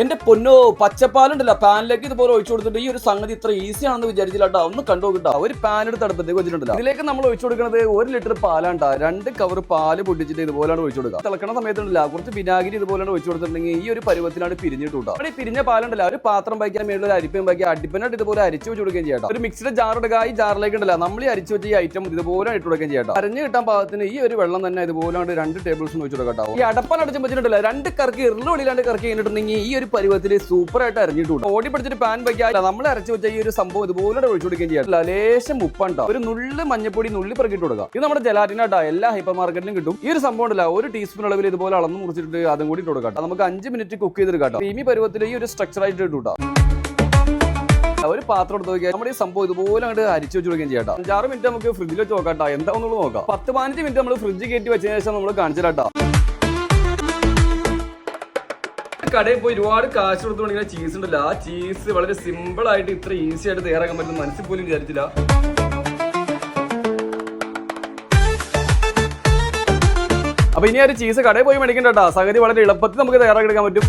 എന്റെ പൊന്നോ പച്ചപ്പാലുണ്ടല്ലോ പാനിലേക്ക് ഇതുപോലെ ഒഴിച്ചു കൊടുത്തിട്ട് ഈ ഒരു സംഗതി ഇത്ര ഈസി ആണെന്ന് വിചാരിച്ചില്ല കേട്ടോ ഒന്ന് കണ്ടു നോക്കിട്ടോ ഒരു പാൻ എടുത്ത് അടുപ്പത്തേക്ക് വെച്ചിട്ടുണ്ടല്ലോ. ഇതിലേക്ക് നമ്മൾ ഒഴിച്ചു കൊടുക്കുന്നത് ഒരു ലിറ്റർ പാലാണ്ടാ രണ്ട് കവർ പാൽ പൊട്ടിച്ചിട്ട് ഇതുപോലെയാണ് ഒഴിച്ചു കൊടുക്കുക. തിളക്കണ സമയത്തുണ്ടല്ലോ കുറച്ച് വിനാഗിരി ഇതുപോലെയാണ് ഒഴിച്ചു കൊടുത്തിട്ടുണ്ടെങ്കിൽ ഈ ഒരു പരുവത്തിലാണ് പിരിഞ്ഞിട്ട് കേട്ടോ. അവിടെ പിരിഞ്ഞ പാലുണ്ടല്ലോ ഒരു പാത്രം വയ്ക്കാൻ മേളിൽ ഒരു അരിപ്പയും വയ്ക്കുക. അടിപ്പനായിട്ട് ഇതുപോലെ അരിച്ചു വെച്ച് കൊടുക്കുകയും ചെയ്യാം ഒരു മിക്സിഡ് ജാർ എടുക്കുക ഈ ജാറിലേക്ക് ഉണ്ടല്ലോ നമ്മൾ ഈ അരിച്ചു വെച്ച ഈ ഐറ്റം ഇതുപോലെ ഇട്ട് കൊടുക്കുകയും ചെയ്യാം അരഞ്ഞു കിട്ടാൻ പാകത്തിന് ഈ ഒരു വെള്ളം തന്നെ ഇതുപോലെ രണ്ട് ടേബിൾ സ്പൂൺ ഒഴിച്ചു കൊടുക്കാം ഈ അടപ്പാൻ അടച്ചു വെച്ചിട്ടുണ്ടല്ലോ രണ്ട് കറക്കി ഇറിലും വെളിയിലാണ്ട് കറക്കി കഴിഞ്ഞിട്ടുണ്ടെങ്കിൽ ഈ ഒരു പരുവത്തിൽ സൂപ്പർ ആയിട്ട് അരഞ്ഞിട്ടുണ്ട്. ഓടി പിടിച്ചിട്ട് പാൻ വയ്ക്കാൻ നമ്മൾ അരച്ചു വെച്ച ഈ ഒരു സംഭവം ഇതുപോലെ ഒഴിച്ചു കൊടുക്കുകയും ചെയ്യാം. ലേശം ഉപ്പുണ്ടോ? ഒരു നുള്ള് മഞ്ഞപ്പൊടി നുള്ളി പെറുക്കിട്ട് കൊടുക്കുക. ഇത് നമ്മുടെ ജലാറ്റിനാട്ടോ എല്ലാ ഹൈപ്പർ മാർക്കറ്റിലും കിട്ടും. ഈ ഒരു സംഭവം ഉണ്ടല്ലോ. ഒരു ടീസ്പൂൺ അളവിൽ ഇതുപോലെ അളന്ന് മുറിച്ചിട്ട് അതും കൂടി ഇട്ട് കൊടുക്കാം. നമുക്ക് അഞ്ച് മിനിറ്റ് കുക്ക് ചെയ്തെടുക്കാം. ഈ പരുവത്തിൽ ഈ ഒരു സ്ട്രക്ചർ ആയിട്ട് ഇട്ടു കേട്ടോ ഒരു പാത്രം എടുത്ത് നോക്കിയാൽ നമ്മുടെ ഈ സംഭവം ഇതുപോലെ അങ്ങോട്ട് അരിച്ചു വെച്ച് കൊടുക്കുകയും ചെയ്യാം. അഞ്ചാറ് മിനിറ്റ് നമുക്ക് ഫ്രിഡ്ജിൽ വെച്ച് നോക്കാം. എന്താണെന്നുള്ളത് നോക്കാം. പത്ത് പതിനഞ്ച് മിനിറ്റ് നമ്മൾ ഫ്രിഡ്ജ് കയറ്റി വെച്ചതിന് ശേഷം നമ്മൾ കാണിച്ചിട്ടാ കടയിൽ പോയി ഒരുപാട് കാശ് കൊടുത്തു ഇങ്ങനെ ചീസ് ഉണ്ടല്ലോ. ആ ചീസ് വളരെ സിമ്പിൾ ആയിട്ട് ഇത്ര ഈസി ആയിട്ട് തയ്യാറാക്കാൻ പറ്റുന്ന മനസ്സിൽ പോലും വിചാരിച്ചില്ല. അപ്പൊ ഇനി ആ ഒരു ചീസ് കടയിൽ പോയി മേടിക്കണ്ട കേട്ടോ. സംഗതി വളരെ എളുപ്പത്തിൽ നമുക്ക് തയ്യാറാക്കി എടുക്കാൻ പറ്റും.